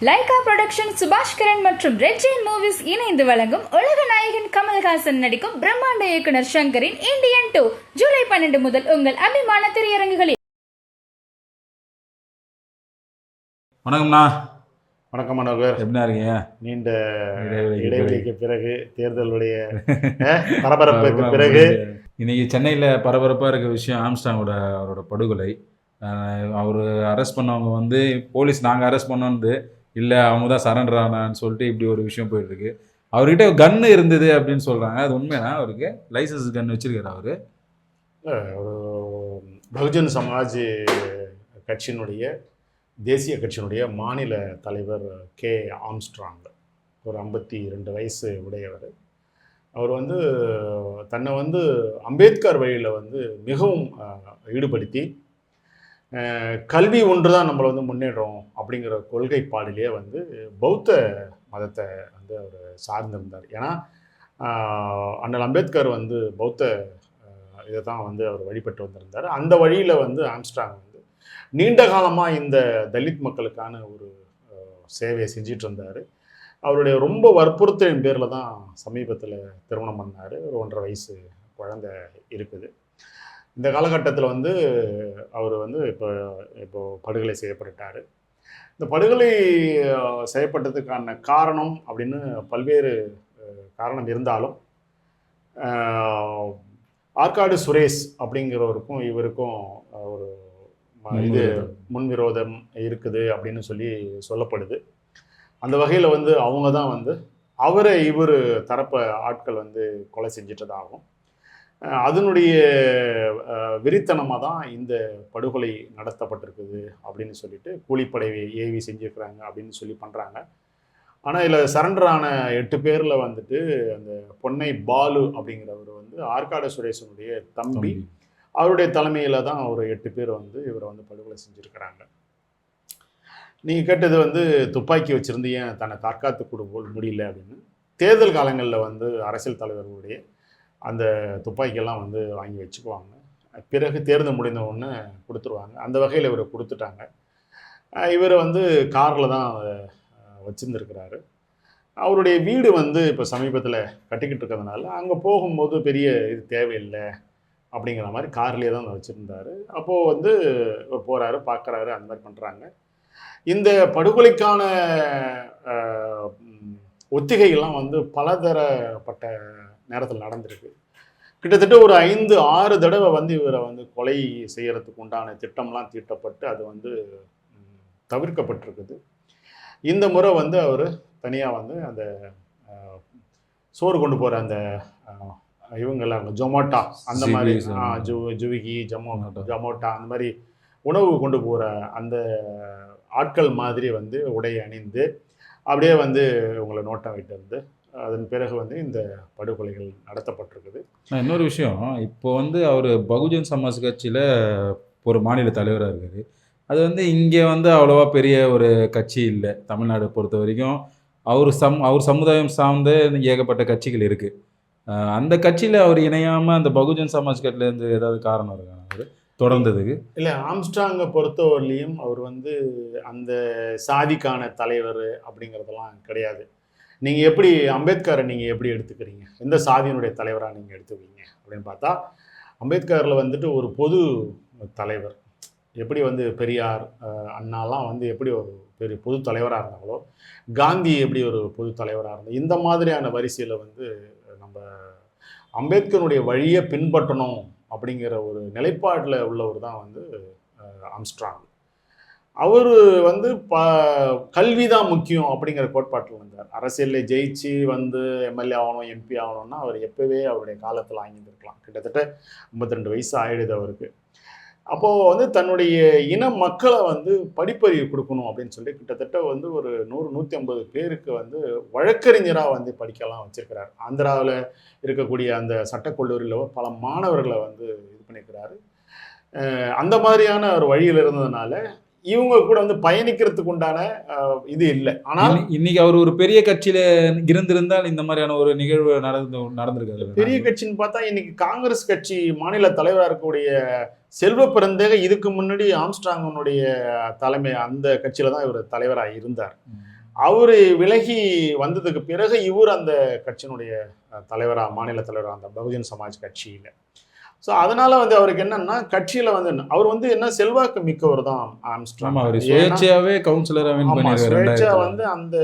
Lyca production சுபாஷ் கரன் மற்றும் red Jain movies இணைந்து வழங்கும் உலக நாயகன் கமல்ஹாசன் நடிக்கும் பிரம்மாண்ட இயக்குனர் சங்கரின் இந்தியன் டூ ஜூலை பன்னெண்டு முதல் உங்கள் அபிமான திரையரங்குகளில். வணக்கம்ண்ணா வணக்கம் மனோகர். எப்படிண்ணா இருக்கீங்க? நீண்ட இடைவெளிக்கு இடைவெளிக்கு பிறகு. தேர்தலுடைய பரபரப்புக்கு பிறகு. இன்னைக்கு சென்னையில் பரபரப்பாக இருக்க விஷயம் ஆம்ஸ்டாங்கோட அவரோட படுகொலை. அவர் அரெஸ்ட் பண்ணவங்க வந்து போலீஸ் நாங்கள் அரெஸ்ட் பண்ணோன்னு இல்லை அவங்க தான் சரண்டர் ஆனான்னு சொல்லிட்டு இப்படி ஒரு விஷயம் போயிட்டுருக்கு. அவர்கிட்ட கன்று இருந்தது அப்படின்னு சொல்கிறாங்க அது உண்மையா? அவருக்கு லைசன்ஸ் கன் வச்சிருக்காரு அவர். பகுஜன் சமாஜ் கட்சியினுடைய தேசிய கட்சியினுடைய மாநில தலைவர் கே. ஆம்ஸ்ட்ராங். ஒரு ஐம்பத்தி ரெண்டு வயசு உடையவர். அவர் வந்து தன்னை வந்து அம்பேத்கர் வழியில் வந்து மிகவும் ஈடுபடுத்தி கல்வி ஒன்று தான் நம்மளை வந்து முன்னேறோம் அப்படிங்கிற கொள்கை கொள்கைப்பாடிலேயே வந்து பௌத்த மதத்தை வந்து அவர் சார்ந்திருந்தார். ஏன்னா அண்ணல் அம்பேத்கர் வந்து பௌத்த இதை தான் வந்து அவர் வழிபட்டு வந்திருந்தார். அந்த வழியில் வந்து ஆம்ஸ்ட்ராங் வந்து நீண்ட காலமாக இந்த தலித் மக்களுக்கான ஒரு சேவையை செஞ்சிட்டு இருந்தார் அவருடைய ரொம்ப வற்புறுத்தலின் பேரில் தான் சமீபத்தில் திருமணம் பண்ணார். ஒரு ஒன்றரை வயசு குழந்தை இருக்குது. இந்த காலகட்டத்தில் வந்து அவர் வந்து இப்போ இப்போ படுகொலை செய்யப்பட்டுட்டார். இந்த படுகொலை செய்யப்பட்டதுக்கான காரணம் அப்படின்னு பல்வேறு காரணம் இருந்தாலும் ஆற்காடு சுரேஷ் அப்படிங்கிறவருக்கும் இவருக்கும் ஒரு இது முன்விரோதம். இருக்குது அப்படின்னு சொல்லி சொல்லப்படுது. அந்த வகையில் வந்து அவங்க தான் வந்து அவரை இவர் தரப்ப ஆட்கள் வந்து கொலை செஞ்சிட்டதாகும் அதனுடைய விரித்தனமாக தான் இந்த படுகொலை நடத்தப்பட்டிருக்குது அப்படின்னு சொல்லிட்டு கூலிப்படை ஏவி செஞ்சுருக்கிறாங்க அப்படின்னு சொல்லி பண்ணுறாங்க ஆனால் இதில் சரண்டர் ஆன எட்டு பேரில் வந்துட்டு அந்த பொன்னை பாலு அப்படிங்கிறவர் வந்து ஆற்காடு சுரேஷனுடைய தம்பி. அவருடைய தலைமையில் தான் ஒரு எட்டு பேர் வந்து இவரை வந்து படுகொலை செஞ்சுருக்கிறாங்க. நீங்கள் கேட்டது வந்து துப்பாக்கி வச்சுருந்து ஏன் தன்னை தற்காத்து கொடு போல் முடியல அப்படின்னு. தேர்தல் காலங்களில் வந்து அரசியல் தலைவர்களுடைய அந்த துப்பாக்கியெல்லாம் வந்து வாங்கி வச்சுக்குவாங்க. பிறகு தேர்ந்து முடிந்த ஒன்று கொடுத்துருவாங்க. அந்த வகையில் இவரை கொடுத்துட்டாங்க. இவரை இவர் வந்து காரில் தான் வச்சுருந்துருக்கிறாரு. அவருடைய வீடு வந்து இப்போ சமீபத்தில் கட்டிக்கிட்டு இருக்கிறதுனால அங்கே போகும்போது பெரிய இது தேவையில்லை அப்படிங்கிற மாதிரி கார்லேயே தான் வச்சுருந்தாரு. அப்போது வந்து போகிறாரு பார்க்குறாரு அந்த மாதிரி பண்ணுறாங்க இந்த படுகொலைக்கான ஒத்திகைகள்லாம் வந்து பலதரப்பட்ட நேரத்தில் நடந்திருக்கு. கிட்டத்தட்ட ஒரு ஐந்து ஆறு தடவை வந்து இவரை வந்து கொலை செய்யறதுக்கு உண்டான திட்டம்லாம் தீட்டப்பட்டு அது வந்து தவிர்க்கப்பட்டிருக்குது. இந்த முறை வந்து அவர் தனியாக வந்து அந்த சோறு கொண்டு போகிற அந்த இவங்கெல்லாம் ஜொமோட்டா அந்த மாதிரி ஜு ஜுவிகி ஜமோ. ஜொமோட்டா. அந்த மாதிரி உணவு கொண்டு போகிற அந்த ஆட்கள் மாதிரி வந்து உடை அணிந்து அப்படியே வந்து உங்களை நோட்டம் விட்டு அதன் பிறகு வந்து இந்த படுகொலைகள் நடத்தப்பட்டிருக்குது. நான் இன்னொரு விஷயம் இப்போ வந்து அவர் பகுஜன் சமாஜ் கட்சியில் ஒரு மாநில தலைவராக இருக்கார். அது வந்து இங்கே வந்து அவ்வளோவா பெரிய ஒரு கட்சி இல்லை. தமிழ்நாடு பொறுத்த வரைக்கும் அவர் சம் அவர் சமுதாயம் சார்ந்த ஏகப்பட்ட கட்சிகள் இருக்குது அந்த கட்சியில் அவர் இணையாமல் அந்த பகுஜன் சமாஜ் கட்சியிலேருந்து ஏதாவது காரணம் இருக்கா அவர்? தொடர்ந்ததுக்கு? இல்லை ஆம்ஸ்டாங்கை பொறுத்தவரையிலையும் அவர் வந்து அந்த சாதிக்கான தலைவர் அப்படிங்கிறதெல்லாம் கிடையாது. நீங்கள் எப்படி அம்பேத்கரை நீங்கள் எப்படி எடுத்துக்கிறீங்க? எந்த சாதியினுடைய தலைவராக நீங்கள் எடுத்துக்கிறீங்க அப்படின்னு பார்த்தா அம்பேத்கரில் வந்துட்டு ஒரு பொது தலைவர். எப்படி வந்து பெரியார் அண்ணாலாம் வந்து எப்படி ஒரு பெரிய பொது தலைவராக இருந்தாங்களோ காந்தி எப்படி ஒரு பொது தலைவராக இருந்தால் இந்த மாதிரியான வரிசையில் வந்து நம்ம அம்பேத்கருடைய வழியை பின்பற்றணும் அப்படிங்கிற ஒரு நிலைப்பாட்டில் உள்ளவர் தான் வந்து ஆம்ஸ்ட்ராங் அவர் வந்து ப கல்வி தான் முக்கியம் அப்படிங்கிற கோட்பாட்டில் வந்தார். அரசியலில் ஜெயிச்சு வந்து எம்எல்ஏ ஆகணும் எம்பி ஆகணும்னா அவர் எப்போவே அவருடைய காலத்தில் வாங்கியிருக்கலாம் கிட்டத்தட்ட 52 வயசு ஆயிடுது அவருக்கு. அப்போது வந்து தன்னுடைய இன மக்களை வந்து படிப்பறிவு கொடுக்கணும் அப்படின்னு சொல்லி கிட்டத்தட்ட வந்து ஒரு நூறு நூற்றி ஐம்பது பேருக்கு வந்து வழக்கறிஞராக வந்து படிக்கலாம் வச்சிருக்கிறார். ஆந்திராவில் இருக்கக்கூடிய அந்த சட்டக்கல்லூரியில் பல மாணவர்களை வந்து இது பண்ணியிருக்கிறாரு அந்த மாதிரியான ஒரு வழியில் இருந்ததுனால இவங்க கூட வந்து பயணிக்கிறதுக்கு உண்டான இது இல்லை. ஆனால் இன்னி- இன்னைக்கு அவர் ஒரு பெரிய கட்சியில இருந்திருந்தால் இந்த மாதிரியான ஒரு நிகழ்வு நடந்து நடந்திருக்காது. பெரிய கட்சின்னு பார்த்தா இன்னைக்கு காங்கிரஸ் கட்சி மாநில தலைவராக இருக்கக்கூடிய செல்வ பிறந்தக இதுக்கு முன்னாடி ஆம்ஸ்ட்ராங்கனுடைய தலைமை அந்த கட்சியில தான் இவர் தலைவராக இருந்தார். அவர் விலகி வந்ததுக்கு பிறகு இவர் அந்த கட்சியினுடைய தலைவராக மாநில தலைவராக அந்த பகுஜன் சமாஜ் கட்சியில். ஸோ அதனால வந்து அவருக்கு என்னன்னா கட்சியில வந்து அவர் வந்து என்ன செல்வாக்கு மிக்கவர் தான் ஆம்ஸ்ட்ராங். ஆமா அவர் சுயேட்சையாவே கவுன்சிலரா வின் ஆமா பண்ணிருக்காரு சுயேட்சா. வந்து அந்த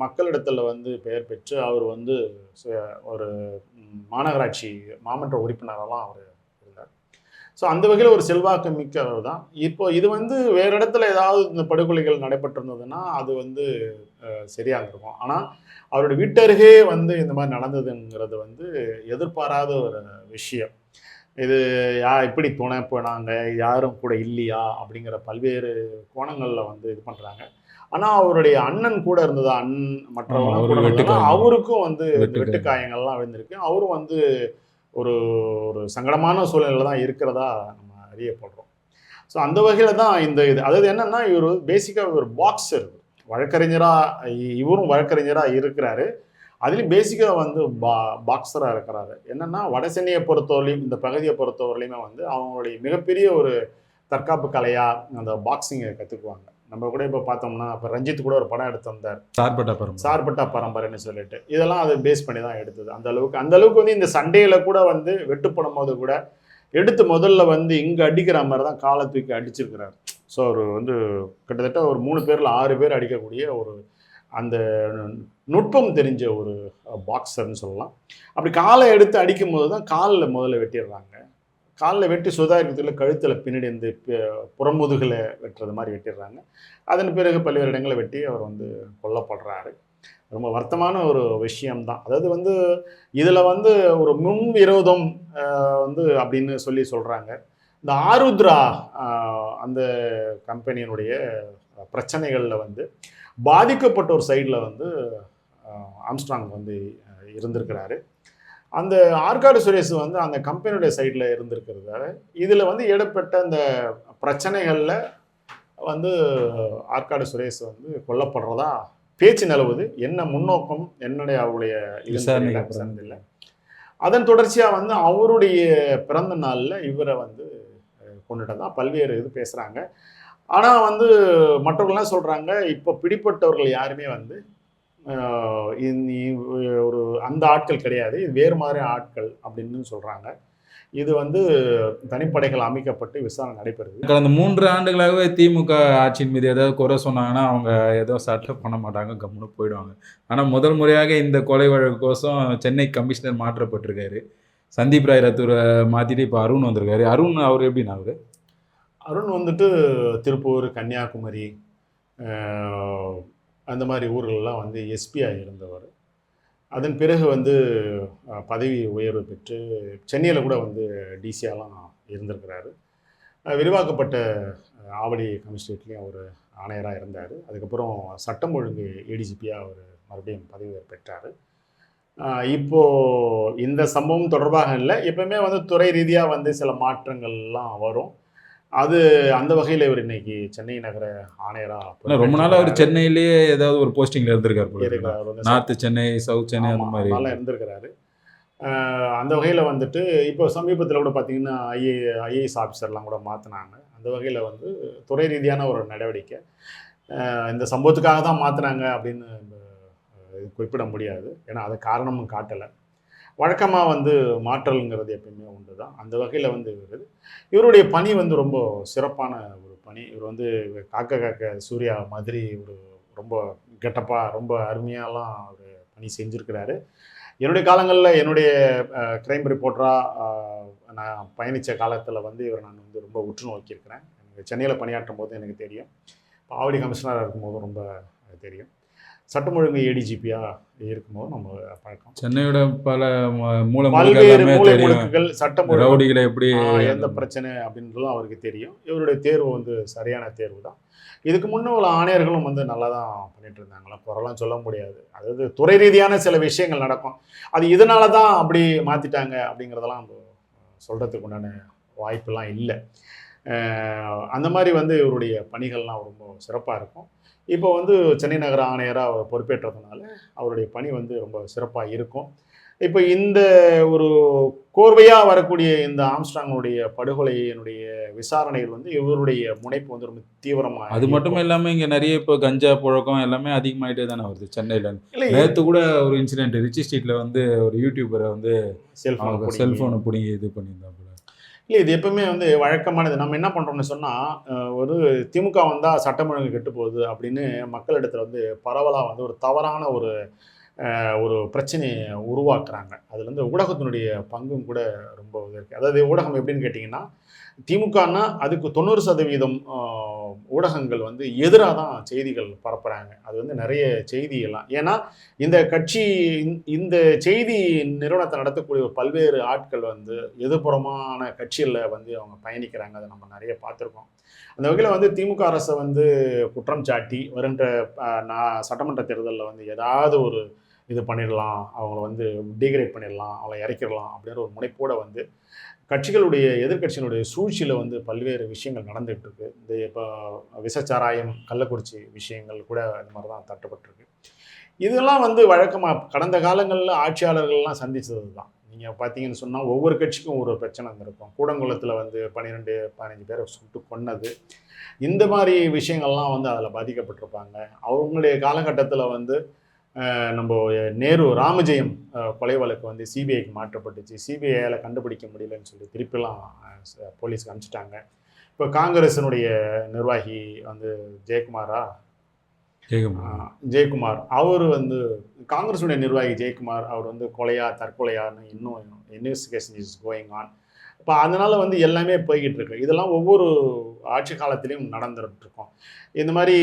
மக்களிடத்துல வந்து பெயர் பெற்று அவர் வந்து ஒரு மாநகராட்சி மாமன்ற உறுப்பினரெல்லாம் அவர் இருந்தார். ஸோ அந்த வகையில் ஒரு செல்வாக்கு மிக்கவர் தான். இப்போ இது வந்து வேற இடத்துல ஏதாவது இந்த படுகொலைகள் நடைபெற்றிருந்ததுன்னா அது வந்து அஹ், சரியா இருந்திருக்கும் ஆனால் அவருடைய வீட்டருகே வந்து இந்த மாதிரி நடந்ததுங்கிறது வந்து எதிர்பாராத ஒரு விஷயம். இது யா எப்படி துணை போனாங்க யாரும் கூட இல்லையா அப்படிங்கிற பல்வேறு கோணங்களில் வந்து இது பண்ணுறாங்க ஆனால் அவருடைய அண்ணன் கூட இருந்ததா அண்ணன் ஆமா, மற்றவங்க. அவருக்கும் வந்து. வெட்டுக்காயங்கள்லாம் விழுந்திருக்கு அவரும் வந்து ஒரு ஒரு சங்கடமான சூழ்நிலையில தான் இருக்கிறதா நம்ம அறியப்படுறோம். ஸோ அந்த வகையில் தான் இந்த இது. அதாவது என்னன்னா இவர் பேசிக்காக ஒரு பாக்ஸர் வழக்கறிஞராக இவரும் வழக்கறிஞராக இருக்கிறாரு. அதுலேயும் பேசிக்காக வந்து பா பாக்ஸராக இருக்கிறாரு. என்னன்னா வடசென்னையை பொறுத்தவரையிலும் இந்த பகுதியை பொறுத்தவரையிலுமே வந்து அவங்களுடைய மிகப்பெரிய ஒரு தற்காப்பு கலையாக அந்த பாக்ஸிங்கை கற்றுக்குவாங்க நம்ம கூட இப்போ பார்த்தோம்னா இப்போ ரஞ்சித் கூட ஒரு படம் எடுத்து வந்தார். சார்பட்டா பரம்பரை. சார்பட்டா பரம்பரைன்னு சொல்லிட்டு. இதெல்லாம் அது பேஸ் பண்ணி தான் எடுத்தது. அந்த அளவுக்கு அந்த அளவுக்கு வந்து இந்த சண்டையில கூட வந்து வெட்டு போது கூட எடுத்து முதல்ல வந்து இங்க அடிக்கிற மாதிரி தான் காலை தூக்கி அடிச்சிருக்கிறார். ஸோ அவர் வந்து கிட்டத்தட்ட ஒரு மூணு பேர்ல ஆறு பேர் அடிக்கக்கூடிய ஒரு அந்த நுட்பம் தெரிஞ்ச ஒரு பாக்ஸர்னு சொல்லலாம். அப்படி காலை எடுத்து அடிக்கும் போது தான் காலில் முதல்ல வெட்டிடுறாங்க. காலில் வெட்டி சுதாரிக்கிறதுல கழுத்தில் பின்னாடி இந்த புறமுதுகில் வெட்டுறது மாதிரி வெட்டிடுறாங்க. அதன் பிறகு பல்வேறு இடங்களை வெட்டி அவர் வந்து கொல்லப்படுறாரு. ரொம்ப வருத்தமான ஒரு விஷயம்தான். அதாவது வந்து இதில் வந்து ஒரு முன் விரோதம் வந்து அப்படின்னு சொல்லி சொல்கிறாங்க இந்த ஆருத்ரா அந்த கம்பெனியினுடைய பிரச்சனைகளில் வந்து பாதிக்கப்பட்ட ஒரு சைடில் வந்து ஆம்ஸ்ட்ராங் வந்து இருந்திருக்கிறாரு அந்த ஆற்காடு சுரேஷ் வந்து அந்த கம்பெனியுடைய சைடில் இருந்திருக்கிறதால இதில் வந்து இடப்பட்ட அந்த பிரச்சனைகளில் வந்து ஆற்காடு சுரேஷ் வந்து கொல்லப்படுறதா பேச்சு நிலவுது என்ன முன்னோக்கம் என்னுடைய அவருடைய. விசாரணை இல்லை. அதன் தொடர்ச்சியாக வந்து அவருடைய பிறந்த நாளில் இவரை வந்து கொண்டுட்டதா பல்வேறு இது பேசுகிறாங்க ஆனால் வந்து மற்றவர்கள்லாம் சொல்கிறாங்க இப்போ பிடிப்பட்டவர்கள் யாருமே வந்து ஒரு அந்த ஆட்கள் கிடையாது இது வேறு மாதிரி ஆட்கள் அப்படின்னு சொல்கிறாங்க இது வந்து தனிப்படைகள் அமைக்கப்பட்டு விசாரணை நடைபெறுது. கடந்த மூன்று ஆண்டுகளாகவே திமுக ஆட்சியின் மீது ஏதாவது குறை சொன்னாங்கன்னா அவங்க எதுவும் சட்டை பண்ண மாட்டாங்க கம்முன்னு போயிடுவாங்க. ஆனால் முதல் முறையாக இந்த கொலை வழக்கு கோசம் சென்னை கமிஷனர் மாற்றப்பட்டிருக்காரு. சந்தீப் ராய் ரத்தூரை மாற்றிட்டு இப்போ அருண் வந்திருக்காரு. அருண் அவர் எப்படின்னா அவர்? அருண் வந்துட்டு திருப்பூர் கன்னியாகுமரி அந்த மாதிரி ஊர்களெலாம் வந்து எஸ்பியாக இருந்தவர். அதன் பிறகு வந்து பதவி உயர்வு பெற்று சென்னையில் கூட வந்து டிசியாலாம் இருந்திருக்கிறாரு. விரிவாக்கப்பட்ட ஆவடி கமிஷனேட்லேயும் அவர் ஆணையராக இருந்தார். அதுக்கப்புறம் சட்டம் ஒழுங்கு ஏடிஜிபியாக அவர் மறுபடியும் பதவி உயர்வு பெற்றார். இப்போது இப்போ இந்த சம்பவம் தொடர்பாக இல்லை. எப்பவுமே வந்து துறை ரீதியாக வந்து சில மாற்றங்கள்லாம் வரும். அது அந்த வகையில் இவர் இன்னைக்கு சென்னை நகர ஆணையரா ஆனா ரொம்ப நாள் அவர் சென்னையிலேயே ஏதாவது ஒரு போஸ்டிங்ல இருந்திருக்காரு போல இருக்கு. இருக்கிறார். வந்து நார்த் சென்னை சவுத் சென்னை அந்த மாதிரி. நல்லா இருந்திருக்கிறாரு. அந்த வகையில் வந்துட்டு இப்போ சமீபத்தில் கூட பார்த்தீங்கன்னா ஐஏ ஐஏஎஸ் ஆஃபீஸர்லாம் கூட மாற்றினாங்க அந்த வகையில் வந்து துறை ரீதியான ஒரு நடவடிக்கை. இந்த சம்பவத்துக்காக தான் மாற்றினாங்க அப்படின்னு குறிப்பிட முடியாது. ஏன்னா அது காரணமும் காட்டலை. வழக்கமாக வந்து மாற்றல்ங்கிறது எப்பயுமே உண்டு தான் அந்த வகையில் வந்து இவர் இவருடைய பணி வந்து ரொம்ப சிறப்பான ஒரு பணி. இவர் வந்து காக்க காக்க சூர்யா மாதிரி ஒரு ரொம்ப கெட்டப்பாக ரொம்ப அருமையாலாம் அவர் பணி செஞ்சுருக்கிறாரு. என்னுடைய காலங்களில் என்னுடைய க்ரைம் ரிப்போர்ட்டராக நான் பயணித்த காலத்தில் வந்து இவரை நான் வந்து ரொம்ப உற்று நோக்கியிருக்கிறேன் எனக்கு சென்னையில் பணியாற்றும் போது எனக்கு தெரியும். ஆவடி கமிஷனராக இருக்கும்போது ரொம்ப தெரியும். சட்டம் ஒழுங்கு ஏடிஜிபியாக இருக்கும்போது நம்ம பழக்கம். சென்னையோட பல மூல பல்வேறு எல்லாமே மூலை தெரியும். முடுக்குகள் சட்டம் ரவுடிகளை எப்படி எந்த பிரச்சனை அப்படின்றதும் அவருக்கு தெரியும். இவருடைய தேர்வு வந்து சரியான தேர்வு தான். இதுக்கு முன்ன உள்ள ஆணையர்களும் வந்து நல்லா தான் பண்ணிட்டு இருந்தாங்களா குறைலாம் சொல்ல முடியாது. அதாவது துறை ரீதியான சில விஷயங்கள் நடக்கும். அது இதனால தான் அப்படி மாற்றிட்டாங்க அப்படிங்கிறதெல்லாம் சொல்கிறதுக்கு உண்டான வாய்ப்பெல்லாம் இல்லை. அந்த மாதிரி வந்து இவருடைய பணிகள்லாம் ரொம்ப சிறப்பாக இருக்கும். இப்போ வந்து சென்னை நகர ஆணையராக அவர் பொறுப்பேற்றதுனால அவருடைய பணி வந்து ரொம்ப சிறப்பாக இருக்கும். இப்போ இந்த ஒரு கோர்வையாக வரக்கூடிய இந்த ஆம்ஸ்ட்ராங்குடைய படுகொலையினுடைய விசாரணைகள் வந்து இவருடைய முனைப்பு வந்து ரொம்ப தீவிரமாக அது மட்டும் இல்லாமல் இங்கே நிறைய இப்போ கஞ்சா புழக்கம் எல்லாமே அதிகமாயிட்டே தானே வருது சென்னையில். இல்லை நேற்று கூட ஒரு இன்சிடென்ட் ரிச்சி ஸ்ட்ரீட்டில் வந்து ஒரு யூடியூபரை வந்து செல்ஃபோன் செல்ஃபோனை பிடிங்கி இது பண்ணியிருந்தாப்புல. இல்லை இது எப்பவுமே வந்து வழக்கமானது. நம்ம என்ன பண்ணுறோம்னு சொன்னால் ஒரு திமுக வந்தால் சட்டம் ஒழுங்கு கெட்டு போகுது அப்படின்னு மக்களிடத்தில் வந்து பரவலாக வந்து ஒரு தவறான ஒரு ஒரு பிரச்சனையை உருவாக்குறாங்க. அதில் வந்து ஊடகத்தினுடைய பங்கும் கூட ரொம்ப இருக்குது அதாவது ஊடகம் எப்படின்னு கேட்டிங்கன்னா திமுகனா அதுக்கு தொண்ணூறு சதவீதம் ஊடகங்கள் வந்து எதிராக தான் செய்திகள் பரப்புகிறாங்க அது வந்து நிறைய செய்தி எல்லாம் ஏன்னா இந்த கட்சி இந்த- செய்தி நிறுவனத்தை நடத்தக்கூடிய பல்வேறு ஆட்கள் வந்து எதிர்ப்புறமான கட்சிகளில் வந்து அவங்க பயணிக்கிறாங்க. அதை நம்ம நிறைய பார்த்துருக்கோம். அந்த வகையில் வந்து திமுக அரசை வந்து குற்றம் சாட்டி வருகின்ற நான் சட்டமன்ற தேர்தலில் வந்து ஏதாவது ஒரு இது பண்ணிடலாம். அவங்கள வந்து டிகிரேட் பண்ணிடலாம். அவங்கள இறக்கிடலாம் அப்படின்ற ஒரு முனைப்போடு வந்து கட்சிகளுடைய எதிர்க்கட்சிகளுடைய சூழ்ச்சியில் வந்து பல்வேறு விஷயங்கள் நடந்துகிட்டு இருக்கு இந்த இப்போ விசச்சாராயம் கள்ளக்குறிச்சி விஷயங்கள் கூட இந்த மாதிரி தான் தட்டப்பட்டிருக்கு. இதெல்லாம் வந்து வழக்கமாக கடந்த காலங்களில் ஆட்சியாளர்கள்லாம் சந்தித்தது தான். நீங்கள் பார்த்தீங்கன்னு சொன்னால் ஒவ்வொரு கட்சிக்கும் ஒரு பிரச்சனை இருந்திருக்கும் கூடங்குளத்தில் வந்து பன்னிரெண்டு பதினஞ்சு பேரை சுட்டு கொன்னது. இந்த மாதிரி விஷயங்கள்லாம் வந்து அதில் பாதிக்கப்பட்டிருப்பாங்க. அவங்களுடைய காலகட்டத்தில் வந்து நம்ம நேரு ராமஜெயம் கொலை வழக்கு வந்து சிபிஐக்கு மாற்றப்பட்டுச்சு. சிபிஐயால் கண்டுபிடிக்க முடியலன்னு சொல்லி திருப்பிலாம் போலீஸ்க்கு அனுப்பிச்சிட்டாங்க. இப்போ காங்கிரஸினுடைய நிர்வாகி வந்து ஜெயக்குமாரா? ஜெயக்குமார். ஜெயக்குமார். அவர் வந்து காங்கிரஸுடைய நிர்வாகி ஜெயக்குமார் அவர் வந்து கொலையா தற்கொலையான்னு இன்னும் இன்வெஸ்டிகேஷன் இஸ் கோயிங் ஆன் இப்போ அதனால் வந்து எல்லாமே போய்கிட்டு இருக்கு இதெல்லாம் ஒவ்வொரு ஆட்சி காலத்திலையும் நடந்துட்டிருக்கும் இந்த மாதிரி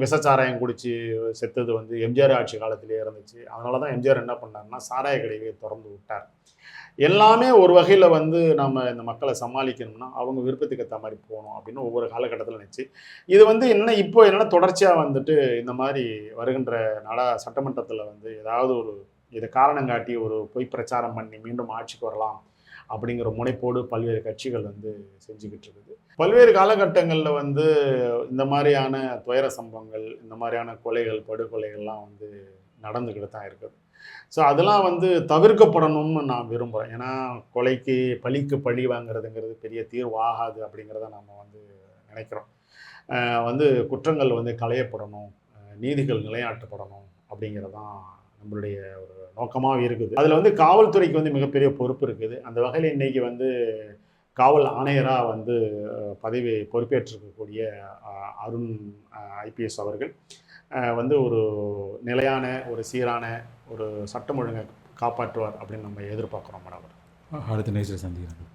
விசச்சாராயம் குடித்து செத்தது வந்து எம்ஜிஆர் ஆட்சி காலத்திலே இருந்துச்சு. அதனால தான் எம்ஜிஆர் என்ன பண்ணார்னா சாராய கடையை திறந்து விட்டார். எல்லாமே ஒரு வகையில் வந்து நம்ம இந்த மக்களை சமாளிக்கணும்னா அவங்க விருப்பத்துக்கு ஏற்ற மாதிரி போகணும் அப்படின்னு ஒவ்வொரு காலகட்டத்தில் நினச்சி. இது வந்து என்ன இப்போ என்னென்னா தொடர்ச்சியாக வந்துட்டு இந்த மாதிரி வருகின்ற நட சட்டமன்றத்தில் வந்து ஏதாவது ஒரு இதை காரணம் காட்டி ஒரு பொய் பிரச்சாரம் பண்ணி மீண்டும் ஆட்சிக்கு வரலாம். அப்படிங்கிற முனைப்போடு பல்வேறு கட்சிகள் வந்து செஞ்சுக்கிட்டு இருக்குது. பல்வேறு காலகட்டங்களில் வந்து இந்த மாதிரியான துயர சம்பவங்கள் இந்த மாதிரியான கொலைகள் படுகொலைகள்லாம் வந்து நடந்துக்கிட்டு தான் இருக்குது. ஸோ அதெல்லாம் வந்து தவிர்க்கப்படணும்னு நான் விரும்புகிறேன் ஏன்னா கொலைக்கு பழிக்கு பழி வாங்குறதுங்கிறது பெரிய தீர்வு ஆகாது அப்படிங்கிறத நம்ம வந்து நினைக்கிறோம். வந்து குற்றங்கள் வந்து களையப்படணும் நீதிகள் நிலையாட்டப்படணும் அப்படிங்கிறதான் நம்மளுடைய ஒரு நோக்கமாக இருக்குது. அதில் வந்து காவல்துறைக்கு வந்து மிகப்பெரிய பொறுப்பு இருக்குது. அந்த வகையில் இன்றைக்கி வந்து காவல் ஆணையராக வந்து பதவி பொறுப்பேற்றிருக்கக்கூடிய அருண் ஐபிஎஸ் அவர்கள் வந்து ஒரு நிலையான ஒரு சீரான ஒரு சட்டம் ஒழுங்கை காப்பாற்றுவார் அப்படின்னு நம்ம எதிர்பார்க்குறோம் மேடம் அடுத்த நேரத்தில் சந்திக்கிறேன்